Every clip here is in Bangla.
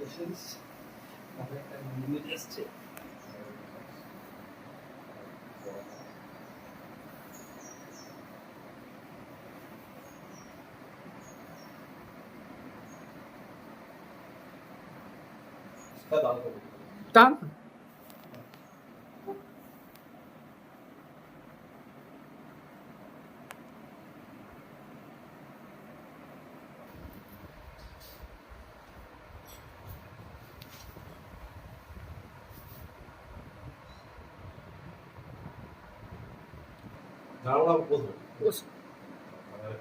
পেশেন্স তারপরে একটা লিমিট এসছে টান ধারণা মানে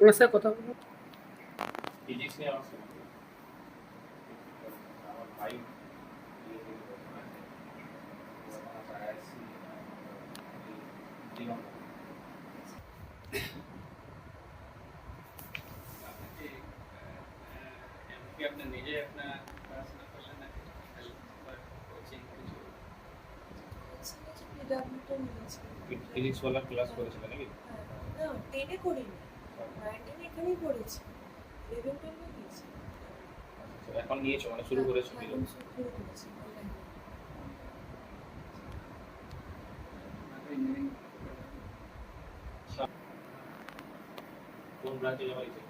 ওনার সাথে কথা বলব ফিজিক্স নিয়ে আমার সমস্যা। আমার ভাই থেকে আপনি নিজে আপনার পড়াশোনা করলেন নাকি কোচিং কিছু? ফিজিক্স ওয়ালা ক্লাস করেছিল নাকি? না টেনে করিনি। নাইনটিন এখানেই পড়েছি ইলেভেন টুয়েলভে নিয়েছি এখন নিয়েছো মানে শুরু করেছ শুরু করেছি কোন ব্রাঞ্চে যাওয়া ইচ্ছে?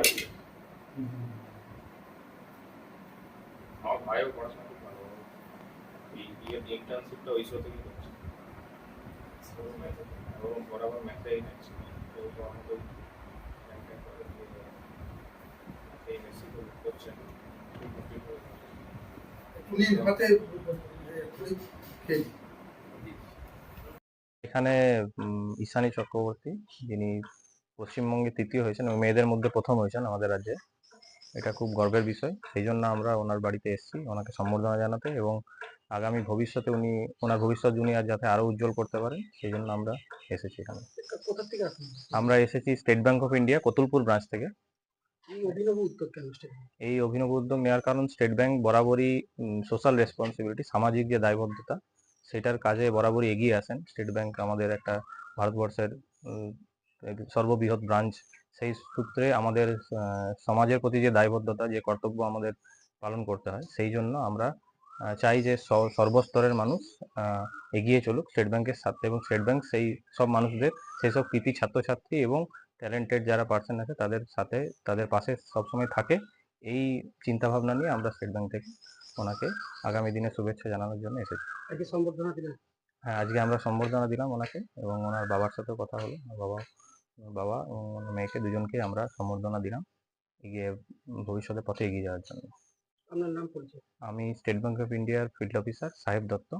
ফিজিক্স আমার ভাইও পড়াশোনা খুব ভালো ইন্টার্নশিপটা ওই করছে এবং বরাবর ম্যাথেই তো খেয়ে এখানে ঈশানী চক্রবর্তী, যিনি পশ্চিমবঙ্গে তৃতীয় হয়েছেন এবং মেয়েদের মধ্যে প্রথম হয়েছেন আমাদের রাজ্যে। এটা খুব গর্বের বিষয়। সেই জন্য আমরা ওনার বাড়িতে এসেছি ওনাকে সম্বর্ধনা জানাতে এবং আগামী ভবিষ্যতে উনি ওনার ভবিষ্যৎ দুনিয়া যাতে আরও উজ্জ্বল করতে পারে সেই জন্য আমরা এসেছি এখানে। আমরা এসেছি State Bank of India Kotulpur branch থেকে। এই অভিনব উদ্যোগ নেওয়ার কারণ স্টেট ব্যাংক বরাবরই সোশ্যাল রেসপন্সিবিলিটি সামাজিক যে দায়বদ্ধতা সেটার কাজে বরাবরই এগিয়ে আসেন। স্টেট ব্যাংক আমাদের একটা ভারতবর্ষের সর্ববৃহৎ ব্রাঞ্চ। সেই সূত্রে আমাদের সমাজের প্রতি যে দায়বদ্ধতা যে কর্তব্য আমাদের পালন করতে হয় সেই জন্য আমরা চাই যে সর্বস্তরের মানুষ এগিয়ে চলুক স্টেট ব্যাংকের সাথে এবং স্টেট ব্যাংক সেই সব মানুষদের সেই সব কৃতি ছাত্রছাত্রী এবং ট্যালেন্টেড যারা পার্সন আছে তাদের সাথে তাদের পাশে সবসময় থাকে। এই চিন্তা ভাবনা নিয়ে আমরা স্টেট ব্যাংক থেকে ওনাকে আগামী দিনে শুভেচ্ছা জানানোর জন্য এসেছি। আজকে সম্বর্ধনা দিলেন। হ্যাঁ আজকে আমরা সম্বর্ধনা দিলাম ওনাকে এবং ওনার বাবার সাথেও কথা হলো। বাবা বাবা এবং মেয়েকে দুজনকে আমরা সম্বর্ধনা দিলাম এগিয়ে ভবিষ্যতে পথে এগিয়ে যাওয়ার জন্য। আপনার নাম পরিচয়? আমি স্টেট ব্যাংক অফ ইন্ডিয়ার ফিল্ড অফিসার সাহেব দত্ত।